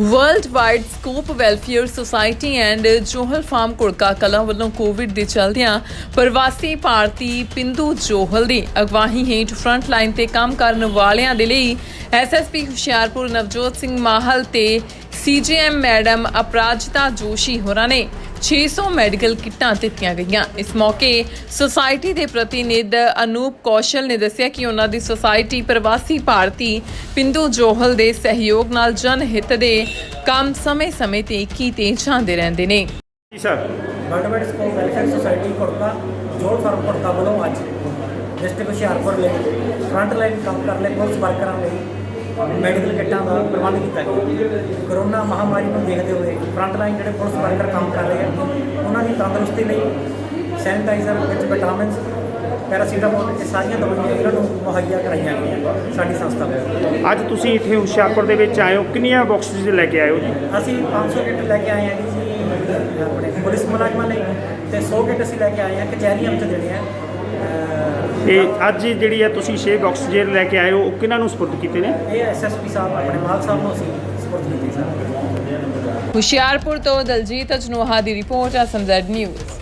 World wide scope welfare society and Johal farm Kurka Kalan ਵੱਲੋਂ covid ਦੇ ਚਲਦਿਆਂ ਪ੍ਰਵਾਸੀ ਭਾਰਤੀ ਪਿੰਦੂ ਜੋਹਲ ਦੀ ਅਗਵਾਈ ਹੇਠ ਫਰੰਟ ਲਾਈਨ ਤੇ ਕੰਮ ਕਰਨ ਵਾਲਿਆਂ ਦੇ ਲਈ ਐਸਐਸਪੀ ਹੁਸ਼ਿਆਰਪੁਰ ਨਵਜੋਤ ਸਿੰਘ ਮਾਹਲ ਤੇ ਸੀਜੀਐਮ ਮੈਡਮ ਅਪਰਾਜਿਤਾ ਜੋਸ਼ੀ ਹੋਰਾਂ ਨੇ 600 ਮੈਡੀਕਲ ਕਿੱਟਾਂ ਦਿੱਤੀਆਂ ਗਈਆਂ। ਇਸ ਮੌਕੇ ਸੁਸਾਇਟੀ ਦੇ ਪ੍ਰਤੀਨਿਧ ਅਨੂਪ ਕੌਸ਼ਲ ਨੇ ਦੱਸਿਆ ਕਿ ਉਹਨਾਂ ਦੀ ਸੁਸਾਇਟੀ ਪ੍ਰਵਾਸੀ ਭਾਰਤੀ ਪਿੰਦੂ ਜੋਹਲ ਦੇ ਸਹਿਯੋਗ ਨਾਲ ਜਨ ਹਿੱਤ ਦੇ ਕੰਮ ਸਮੇਂ-ਸਮੇਂ ਤੇ ਕੀਤੇ ਜਾਂਦੇ ਰਹਿੰਦੇ ਨੇ। ਜੀ sir. World school welfare society Kurka ਜੋੜ ਫਾਰਮ ਕੁੜਕਾ ਵੱਲੋਂ ਅੱਜ ਡਿਸਟ੍ਰਿਕਟ ਹੁਸ਼ਿਆਰਪੁਰ ਲਈ ਫਰੰਟ ਲਾਈਨ ਕੰਮ ਕਰਨ ਲਈ ਪੁਲਿਸ ਵਰਕਰਾਂ ਲਈ ਮੈਡੀਕਲ ਕਿੱਟਾਂ ਦਾ ਪ੍ਰਬੰਧ ਕੀਤਾ ਗਿਆ। ਕਰੋਨਾ ਮਹਾਮਾਰੀ ਨੂੰ ਦੇਖਦੇ ਹੋਏ ਫਰੰਟ ਲਾਈਨ ਜਿਹੜੇ ਪੁਲਿਸ ਵਰਕਰ ਕੰਮ ਕਰ ਰਹੇ ਆ ਉਹਨਾਂ ਦੀ ਤੰਦਰੁਸਤੀ ਲਈ ਸੈਨੀਟਾਈਜ਼ਰ ਵਿੱਚ ਵਿਟਾਮਿਨਸ ਪੈਰਾਸੀਟਾਮੋਲ ਇਹ ਸਾਰੀਆਂ ਦਵਾਈਆਂ ਇਹਨਾਂ ਨੂੰ ਮੁਹੱਈਆ ਕਰਾਈਆਂ ਗਈਆਂ ਸਾਡੀ ਸੰਸਥਾ ਵੱਲੋਂ। ਅੱਜ ਤੁਸੀਂ ਇੱਥੇ ਹੁਸ਼ਿਆਰਪੁਰ ਦੇ ਵਿੱਚ ਆਏ ਹੋ ਕਿੰਨੀਆਂ ਬਾਕਸਿਸ ਲੈ ਕੇ ਆਏ ਹੋ ਜੀ? ਅਸੀਂ 500 ਕਿੱਟ ਲੈ ਕੇ ਆਏ ਹਾਂ ਜੀ ਆਪਣੇ ਪੁਲਿਸ ਮੁਲਾਜ਼ਮਾਂ ਲਈ ਤੇ 100 ਕਿੱਟ ਅਸੀਂ ਲੈ ਕੇ ਆਏ ਹਾਂ ਕਚਹਿਰੀਆਂ ਵਿੱਚ ਦੇਣੇ ਆ ਤੇ ਅੱਜ ਜਿਹੜੀ ਹੈ ਤੁਸੀਂ 6 ਬਾਕਸ ਜਿਹੜੇ ਲੈ ਕੇ ਆਏ ਹੋ ਉਹ ਕਿਹਨਾਂ ਨੂੰ ਸਪੁਰਦ ਕੀਤੇ ਨੇ? ਇਹ ਐਸਐਸਪੀ ਸਾਹਿਬ ਆਪਣੇ ਮਾਲ ਸਾਹਿਬ ਨੂੰ ਅਸੀਂ ਸਪੋਰਟ ਕੀਤੀ ਸਰ ਹੁਸ਼ਿਆਰਪੁਰ ਤੋਂ ਦਲਜੀਤ ਅਜਨੋਹਾ ਦੀ ਰਿਪੋਰਟ ਹੈ ਸੰਜ਼ਡ ਨਿਊਜ਼।